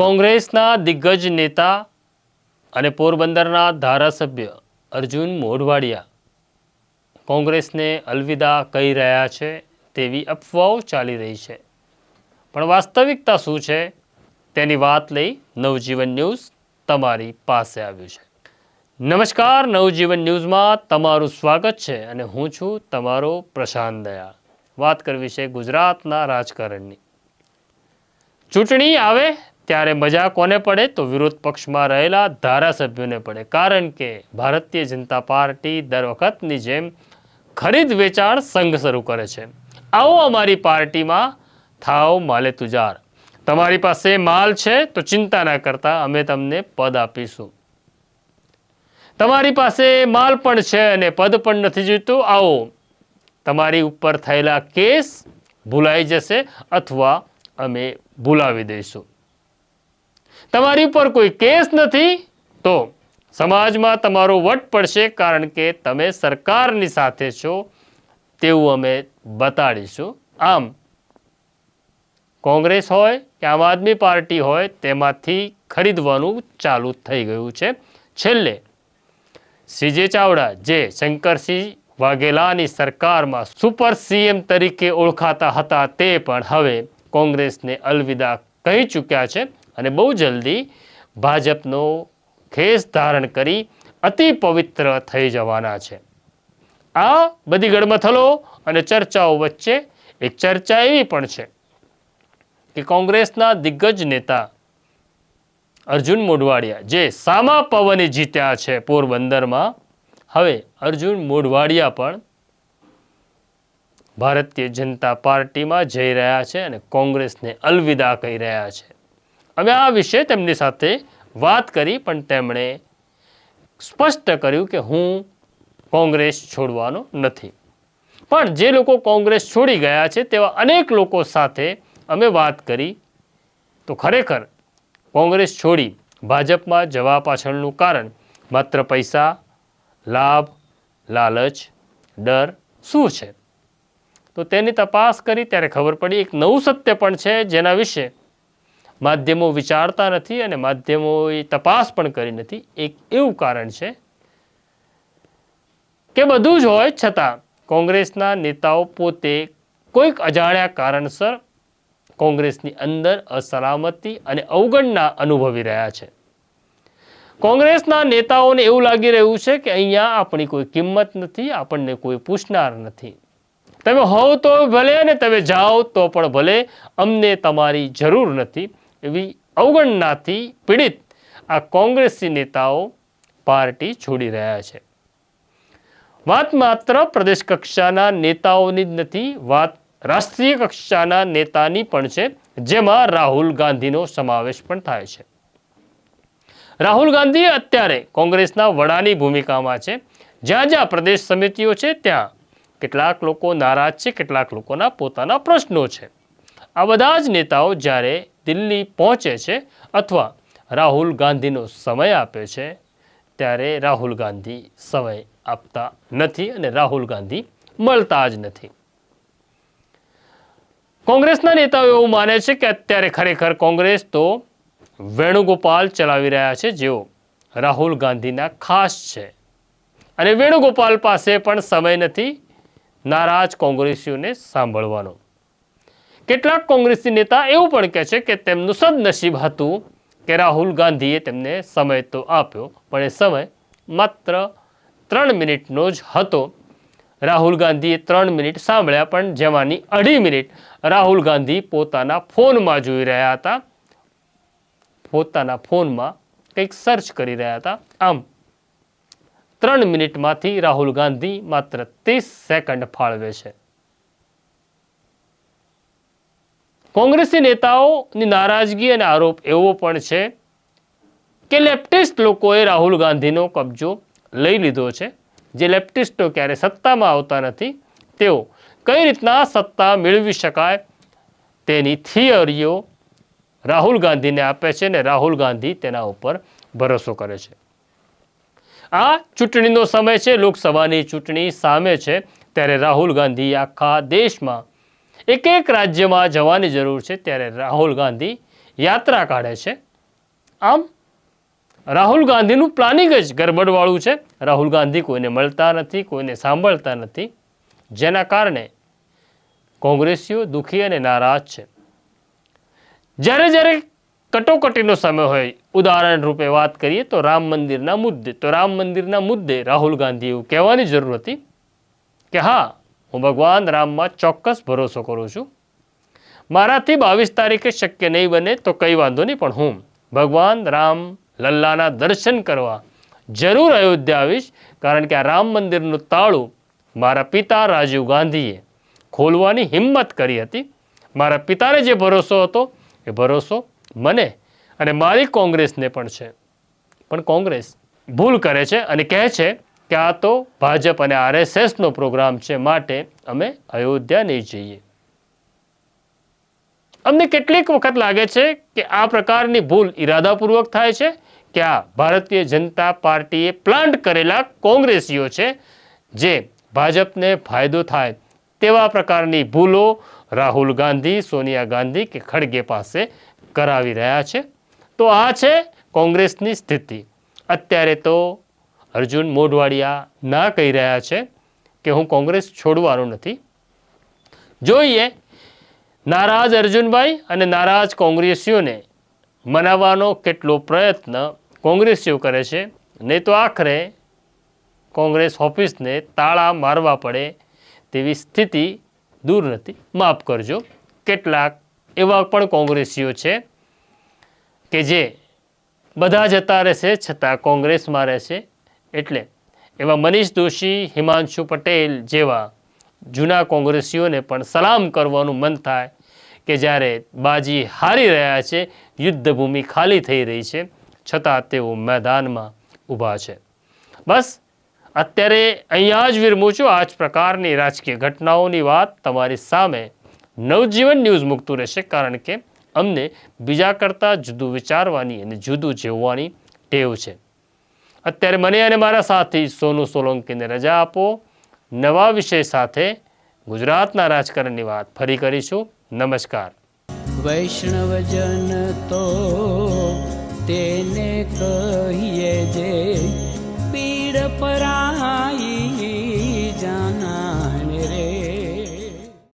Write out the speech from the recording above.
કોંગ્રેસના દિગ્ગજ નેતા અને પોરબંદરના ધારાસભ્ય અર્જુન મોઢવાડિયા કોંગ્રેસને અલવિદા કહી રહ્યા છે તેવી અફવાઓ ચાલી રહી છે. પણ વાસ્તવિકતા શું છે? તેની વાત લઈ નવજીવન ન્યૂઝ તમારી પાસે આવ્યું છે. નમસ્કાર, નવજીવન ન્યૂઝમાં તમારું સ્વાગત છે અને હું છું તમારો પ્રશાંત દયા વાત કરવી છે ગુજરાતના રાજકારણની. ચૂંટણી આવે ત્યારે મજા કોને પડે? તો વિરોધ પક્ષમાં રહેલા ધારાસભ્યોને પડે. કારણ કે ભારતીય જનતા પાર્ટી દર વખતની જેમ ખરીદ વેચાણ સંઘ શરૂ કરે છે. આવો અમારી પાર્ટીમાં થાવ માલે તુજાર. તમારી પાસે માલ છે તો ચિંતા ના કરતા અમે તમને પદ આપીશું. તમારી પાસે માલ પણ છે અને પદ પણ નથી જોઈતું આવો, તમારી ઉપર થયેલા કેસ ભૂલાઈ જશે અથવા અમે ભૂલાવી દઈશું. તમારી પર કોઈ કેસ નથી, તો સમાજમાં તમારો વટ પડશે કારણ કે તમે સરકારની સાથે છો, તેવું અમે બતાડીશું. આમ, કોંગ્રેસ હોય કે આમ આદમી પાર્ટી હોય, તેમાંથી ખરીદવાનું ચાલુ થઈ ગયું છે. છેલ્લે, સીજે ચાવડા, જે શંકરસિંહ વાઘેલાની સરકારમાં સુપર સીએમ તરીકે ઓળખાતા હતા, તે પણ હવે કોંગ્રેસને અલવિદા કહી ચૂક્યા છે. અને બહુ જલ્દી ભાજપનો ખેસ ધારણ કરી અતિ પવિત્ર થઈ જવાના છે. આ બધી ગડમથલો અને ચર્ચાઓ વચ્ચે એક ચર્ચા એવી પણ છે કે કોંગ્રેસના દિગ્ગજ નેતા અર્જુન મોઢવાડિયા જે સામા પવને જીત્યા છે પોરબંદરમાં, હવે અર્જુન મોઢવાડિયા પણ ભારતીય જનતા પાર્ટીમાં જઈ રહ્યા છે અને કોંગ્રેસને અલવિદા કહી રહ્યા છે. અમે આ વિશે તેમની સાથે વાત કરી, પણ તેમણે સ્પષ્ટ કર્યું કે હું કોંગ્રેસ છોડવાનો નથી. પણ જે લોકો કોંગ્રેસ છોડી ગયા છે, તેવા અનેક લોકો સાથે અમે વાત કરી. તો ખરેખર કોંગ્રેસ છોડી ભાજપમાં જવા પાછળનું કારણ માત્ર પૈસા, લાભ, લાલચ, ડર શું છે? તો તેની તપાસ કરી, ત્યારે ખબર પડી, એક નવું સત્ય પણ છે જેના વિશે માધ્યમો વિચારતા નથી અને માધ્યમોએ તપાસ પણ કરી નથી. એક એવું કારણ છે કે બધું જ હોય છતાં કોંગ્રેસના નેતાઓ પોતે કોઈક અજાણ્યા કારણસર કોંગ્રેસની અંદર અસલામતી અને અવગણના અનુભવી રહ્યા છે. કોંગ્રેસના નેતાઓને એવું લાગી રહ્યું છે કે અહીંયા આપણી કોઈ કિંમત નથી, આપણને કોઈ પૂછનાર નથી. તમે હોવ તો ભલે ને તમે જાઓ તો પણ ભલે, અમને તમારી જરૂર નથી. એવી અવગણનાથી પીડિત આ કોંગ્રેસી નેતાઓ પાર્ટી છોડી રહ્યા છે. વાત માત્ર પ્રદેશ કક્ષાના નેતાઓની જ નથી, વાત રાષ્ટ્રીય કક્ષાના નેતાની પણ છે, જેમાં રાહુલ ગાંધીનો સમાવેશ પણ થાય છે. રાહુલ ગાંધી અત્યારે કોંગ્રેસના વડાની ભૂમિકામાં છે. જ્યાં જ્યાં પ્રદેશ સમિતિઓ છે, ત્યાં કેટલાક લોકો નારાજ છે, કેટલાક લોકોના પોતાના પ્રશ્નો છે. આ બધા જ નેતાઓ જ્યારે દિલ્હી પહોંચે છે અથવા રાહુલ ગાંધીનો સમય આપે છે, ત્યારે રાહુલ ગાંધી સમય આપતા નથી અને રાહુલ ગાંધી મળતા જ નથી. કોંગ્રેસના નેતાઓ એવું માને છે કે અત્યારે ખરેખર કોંગ્રેસ તો વેણુગોપાલ ચલાવી રહ્યા છે, જેઓ રાહુલ ગાંધીના ખાસ છે. અને વેણુગોપાલ પાસે પણ સમય નથી, નારાજ કોંગ્રેસીઓને સાંભળવાનો. કેટલાક કોંગ્રેસી નેતા એવું પણ કહે છે કે તેમનું સદનસીબ હતું કે રાહુલ ગાંધીએ તેમને સમય તો આપ્યો, પણ એ સમય માત્ર ત્રણ મિનિટનો જ હતો. રાહુલ ગાંધીએ ત્રણ મિનિટ સાંભળ્યા, પણ જેમાંની અઢી મિનિટ રાહુલ ગાંધી પોતાના ફોનમાં જોઈ રહ્યા હતા. પોતાના ફોનમાં કંઈક સર્ચ કરી રહ્યા હતા. આમ, ત્રણ મિનિટમાંથી રાહુલ ગાંધી માત્ર ત્રીસ સેકન્ડ ફાળવે છે. કોંગ્રેસી નેતાઓની નારાજગી અને આરોપ એવો પણ છે કે લેફ્ટિસ્ટ લોકોએ રાહુલ ગાંધીનો કબજો લઈ લીધો છે. જે લેફ્ટિસ્ટો ક્યારે સત્તામાં આવતા નથી, તેઓ કઈ રીતના સત્તા મેળવી શકાય તેની થિયરીઓ રાહુલ ગાંધીને આપે છે ને રાહુલ ગાંધી તેના ઉપર ભરોસો કરે છે. આ ચૂંટણીનો સમય છે, લોકસભાની ચૂંટણી સામે છે, ત્યારે રાહુલ ગાંધી આખા દેશમાં એક એક રાજ્યમાં જવાની જરૂર છે ત્યારે રાહુલ ગાંધી યાત્રા કાઢે છે. આમ, રાહુલ ગાંધીનું પ્લાનિંગ જ ગરબડવાળું છે. રાહુલ ગાંધી કોઈને મળતા નથી, કોઈને સાંભળતા નથી. જેના કારણે કોંગ્રેસીઓ દુઃખી અને નારાજ છે. જ્યારે જ્યારે કટોકટીનો સમય હોય, ઉદાહરણ રૂપે વાત કરીએ તો રામ મંદિરના મુદ્દે, તો રામ મંદિરના મુદ્દે રાહુલ ગાંધી એવું કહેવાની જરૂર હતી કે હા હું ભગવાન રામમાં ચોક્કસ ભરોસો કરું છું. મારાથી બાવીસ તારીખે શક્ય નહીં બને તો કંઈ વાંધો નહીં, પણ હું ભગવાન રામ લલ્લાના દર્શન કરવા જરૂર અયોધ્યા આવીશ, કારણ કે આ રામ મંદિરનું તાળું મારા પિતા રાજીવ ગાંધીએ ખોલવાની હિંમત કરી હતી. મારા પિતાને જે ભરોસો હતો, એ ભરોસો મને અને મારી કોંગ્રેસને પણ છે. પણ કોંગ્રેસ ભૂલ કરે છે અને કહે છે કે આ તો ભાજપ અને આરએસએસનો પ્રોગ્રામ છે માટે અમે અયોધ્યા નહીં જઈએ. અમને કેટલીક વખત લાગે છે કે આ પ્રકારની ભૂલ ઈરાદાપૂર્વક થાય છે કે આ ભારતીય જનતા પાર્ટીએ પ્લાન્ટ કરેલા કોંગ્રેસીઓ છે જે ભાજપને ફાયદો થાય તેવા પ્રકારની ભૂલો રાહુલ ગાંધી, સોનિયા ગાંધી કે ખડગે પાસે કરાવી રહ્યા છે. તો આ છે કોંગ્રેસની સ્થિતિ. અત્યારે તો અર્જુન મોઢવાડિયા ના કહી રહ્યા છે કે હું કોંગ્રેસ છોડવાનો નથી. જોઈએ, નારાજ અર્જુનભાઈ અને નારાજ કોંગ્રેસીઓને મનાવવાનો કેટલો પ્રયત્ન કોંગ્રેસીઓ કરે છે. નહીં તો આખરે કોંગ્રેસ ઓફિસને તાળા મારવા પડે તેવી સ્થિતિ દૂર નથી. માફ કરજો, કેટલાક એવા પણ કોંગ્રેસીઓ છે કે જે બધા જતા રહેશે છતાં કોંગ્રેસમાં રહેશે. એટલે એવા મનીષ દોશી, હિમાંશુ પટેલ જેવા જૂના કોંગ્રેસીઓને પણ સલામ કરવાનું મન થાય કે જ્યારે બાજી હારી રહ્યા છે, યુદ્ધભૂમિ ખાલી થઈ રહી છે, છતાં તેઓ મેદાનમાં ઊભા છે. બસ, અત્યારે અહીંયા જ વિરમું આ જ પ્રકારની રાજકીય ઘટનાઓની વાત તમારી સામે નવજીવન ન્યૂઝ મૂકતું રહેશે, કારણ કે અમને બીજા કરતાં જુદું વિચારવાની અને જુદું જીવવાની ટેવ છે. અત્યારે મને અને મારા સાથી સોનુ સોલંકીને રજા આપો. નવા વિષય સાથે ગુજરાતના રાજકારણની વાત ફરી કરીશું. નમસ્કાર. વૈષ્ણવજન તો તેને કહીએ જે પીડ પરાય